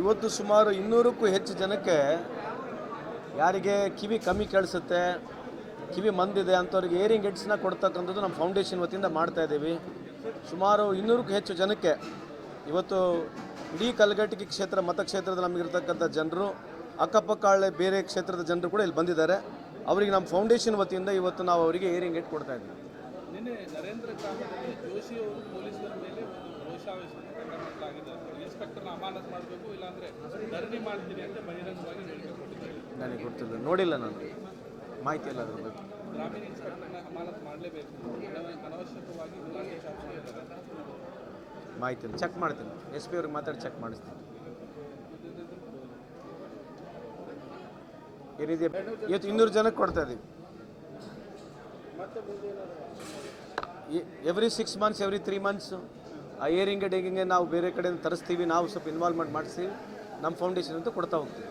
ಇವತ್ತು ಸುಮಾರು ಇನ್ನೂರಕ್ಕೂ ಹೆಚ್ಚು ಜನಕ್ಕೆ ಯಾರಿಗೆ ಕಿವಿ ಕಮ್ಮಿ ಕೇಳಿಸುತ್ತೆ, ಕಿವಿ ಮಂದಿದೆ ಅಂಥವ್ರಿಗೆ ಏರಿಂಗ್ ಹೆಡ್ಸ್ನ ಕೊಡ್ತಕ್ಕಂಥದ್ದು ನಮ್ಮ ಫೌಂಡೇಶನ್ ವತಿಯಿಂದ ಮಾಡ್ತಾ ಇದ್ದೀವಿ. ಸುಮಾರು ಇನ್ನೂರಕ್ಕೂ ಹೆಚ್ಚು ಜನಕ್ಕೆ ಇವತ್ತು ಇಡೀ ಕಲಘಟಗಿ ಕ್ಷೇತ್ರ ಮತಕ್ಷೇತ್ರದ ನಮಗಿರ್ತಕ್ಕಂಥ ಜನರು ಅಕ್ಕಪಕ್ಕ ಹಳ್ಳಿ ಬೇರೆ ಕ್ಷೇತ್ರದ ಜನರು ಕೂಡ ಇಲ್ಲಿ ಬಂದಿದ್ದಾರೆ. ಅವರಿಗೆ ನಮ್ಮ ಫೌಂಡೇಶನ್ ವತಿಯಿಂದ ಇವತ್ತು ನಾವು ಅವರಿಗೆ ಏರಿಂಗ್ ಹೆಡ್ ಕೊಡ್ತಾ ಇದ್ದೀವಿ. ನರೇಂದ್ರ ಜೋಶಿ ಅವರು ಪೊಲೀಸರ ಮೇಲೆ ಒಂದು ಅಮಾನತ್ ಮಾಡಬೇಕು ಇಲ್ಲಾಂದ್ರೆ ಧರಣಿ ಮಾಡ್ತೀನಿ ಅಂತ ಬಹಿರಂಗವಾಗಿ ಹೇಳಿಕೆ ಕೊಟ್ಟಿದ್ದಾರೆ. ನನಗೆ ಗೊತ್ತಿಲ್ಲ. ನೋಡಿಲ್ಲ ನಾನು. ಮಾಹಿತಿ ಇಲ್ಲ ಅದ್ರ ಬಗ್ಗೆ ಗ್ರಾಮೀಣ ಇನ್ಸ್ಪೆಕ್ಟರ್ನ ಅಮಾನತ್ ಮಾಡಲೇಬೇಕು. ಅನವ- ಅನವಶ್ಯಕವಾಗಿ ಗಲಾಟೆ ಚಾರ್ಜ್ ಮಾಹಿತಿ ಇಲ್ಲ ಚೆಕ್ ಮಾಡ್ತೀನಿ. ಎಸ್ ಪಿ ಅವ್ರಿಗೆ ಮಾತಾಡಿ ಚೆಕ್ ಮಾಡಿಸ್ತೀನಿ. ಏನಿದೆ ಇವತ್ತು ಇನ್ನೂರು ಜನಕ್ಕೆ ಕೊಡ್ತಾ ಇದ್ದೀವಿ every six months every three months ಆ ಏರಿಂಗ್ ಡೇರಿಂಗೆ ನಾವು ಬೇರೆ ಕಡೆಯಿಂದ ತರಿಸ್ತೀವಿ, ನಾವು ಸ್ವಲ್ಪ ಇನ್ವಾಲ್ವ್ಮೆಂಟ್ ಮಾಡಿಸಿ, ನಮ್ಮ ಫೌಂಡೇಶನ್ ಅಂತ ಕೊಡ್ತಾ ಹೋಗ್ತೀವಿ.